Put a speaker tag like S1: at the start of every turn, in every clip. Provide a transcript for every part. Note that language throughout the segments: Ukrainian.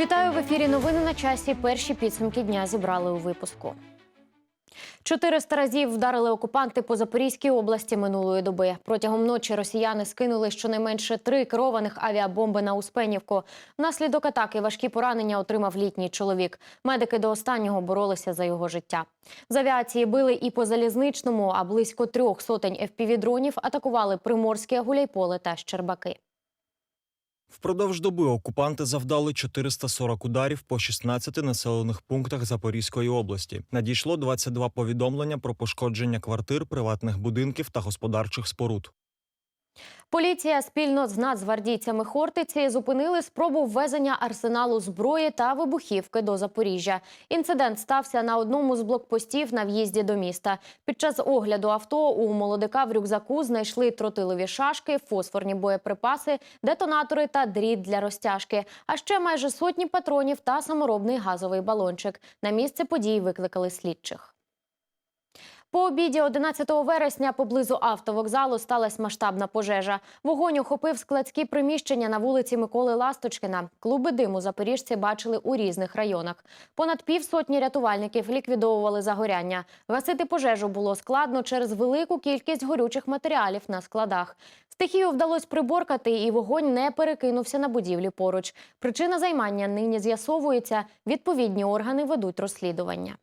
S1: Вітаю в ефірі. Новини на часі. Перші підсумки дня зібрали у випуску. 400 разів вдарили окупанти по Запорізькій області минулої доби. Протягом ночі росіяни скинули щонайменше три керованих авіабомби на Успенівку. Внаслідок атаки важкі поранення отримав літній чоловік. Медики до останнього боролися за його життя. З авіації били і по залізничному, а близько трьох сотень FPV-дронів атакували Приморське, Гуляйполе та Щербаки.
S2: Впродовж доби окупанти завдали 440 ударів по 16 населених пунктах Запорізької області. Надійшло 22 повідомлення про пошкодження квартир, приватних будинків та господарчих споруд.
S1: Поліція спільно з нацгвардійцями Хортиці зупинили спробу ввезення арсеналу зброї та вибухівки до Запоріжжя. Інцидент стався на одному з блокпостів на в'їзді до міста. Під час огляду авто у молодика в рюкзаку знайшли тротилові шашки, фосфорні боєприпаси, детонатори та дріт для розтяжки. А ще майже сотні патронів та саморобний газовий балончик. На місце подій викликали слідчих. По обіді 11 вересня поблизу автовокзалу сталася масштабна пожежа. Вогонь охопив складські приміщення на вулиці Миколи Ласточкина. Клуби диму запоріжці бачили у різних районах. Понад півсотні рятувальників ліквідовували загоряння. Гасити пожежу було складно через велику кількість горючих матеріалів на складах. Стихію вдалося приборкати, і вогонь не перекинувся на будівлі поруч. Причина займання нині з'ясовується. Відповідні органи ведуть розслідування.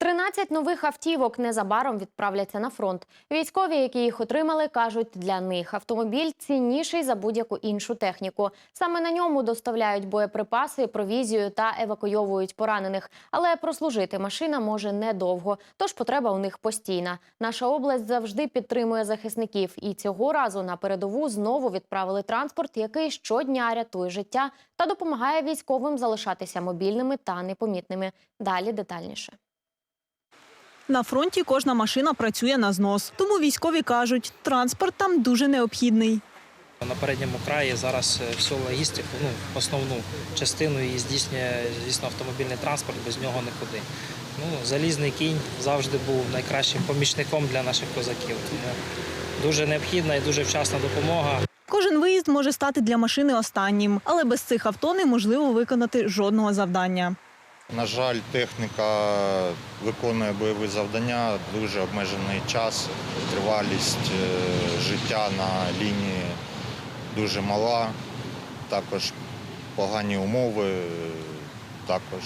S1: Тринадцять нових автівок незабаром відправляться на фронт. Військові, які їх отримали, кажуть, для них автомобіль цінніший за будь-яку іншу техніку. Саме на ньому доставляють боєприпаси, провізію та евакуйовують поранених. Але прослужити машина може недовго, тож потреба у них постійна. Наша область завжди підтримує захисників, і цього разу на передову знову відправили транспорт, який щодня рятує життя та допомагає військовим залишатися мобільними та непомітними. Далі детальніше.
S3: На фронті кожна машина працює на знос. Тому військові кажуть, транспорт там дуже необхідний.
S4: На передньому краї зараз е, всю логістику, ну основну частину її здійснює, звісно, автомобільний транспорт, без нього нікуди. Ну, залізний кінь завжди був найкращим помічником для наших козаків. Тому дуже необхідна і дуже вчасна допомога.
S3: Кожен виїзд може стати для машини останнім, але без цих авто неможливо виконати жодного завдання.
S5: На жаль, техніка виконує бойові завдання, дуже обмежений час, тривалість е, життя на лінії дуже мала, також погані умови, е, також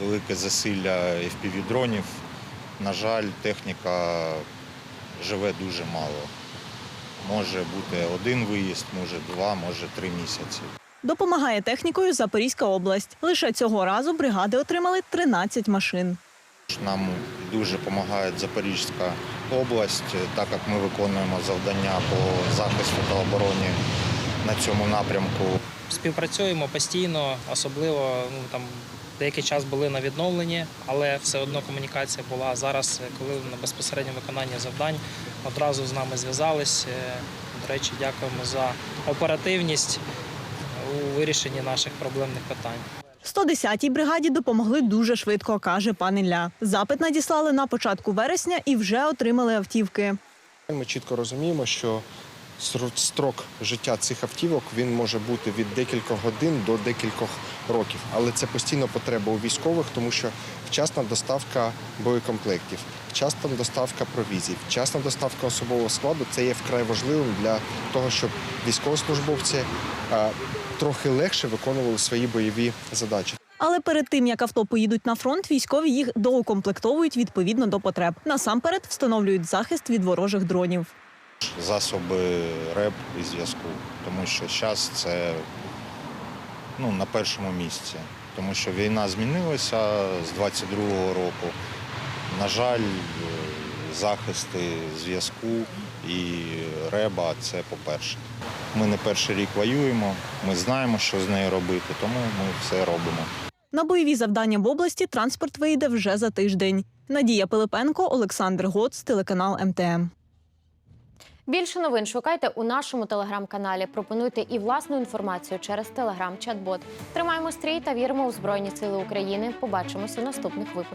S5: велике засилля FPV-дронів. На жаль, техніка живе дуже мало. Може бути один виїзд, може два, може три місяці.
S3: Допомагає технікою Запорізька область. Лише цього разу бригади отримали 13 машин.
S5: Нам дуже допомагає Запорізька область, так як ми виконуємо завдання по захисту та обороні на цьому напрямку.
S4: Співпрацюємо постійно, особливо ну, там деякий час були на відновленні, але все одно комунікація була. Зараз, коли на безпосередньо виконання завдань, одразу з нами зв'язались. Е, До речі, дякуємо за оперативність у вирішенні наших проблемних питань.
S3: 110-й бригаді допомогли дуже швидко, каже пан Ілля. Запит надіслали на початку вересня і вже отримали автівки.
S6: Ми чітко розуміємо, що строк життя цих автівок він може бути від декількох годин до декількох років. Але це постійно потреба у військових, тому що вчасна доставка боєкомплектів, вчасна доставка провізій, вчасна доставка особового складу це є вкрай важливим для того, щоб військовослужбовці е, трохи легше виконували свої бойові задачі.
S3: Але перед тим як авто поїдуть на фронт, військові їх доукомплектовують відповідно до потреб. Насамперед встановлюють захист від ворожих дронів.
S5: Засоби РЕП і зв'язку, тому що зараз це ну, на першому місці. Тому що війна змінилася з 22-го року. На жаль, е, захисти зв'язку і реба це по-перше. Ми не перший рік воюємо, ми знаємо, що з нею робити, тому ми все робимо.
S3: На бойові завдання в області транспорт вийде вже за тиждень. Надія Пилипенко, Олександр Гоц, телеканал МТМ.
S1: Більше новин шукайте у нашому телеграм-каналі. Пропонуйте і власну інформацію через телеграм-чат-бот. Тримаємо стрій та віримо у Збройні Сили України. Побачимося у наступних випусках.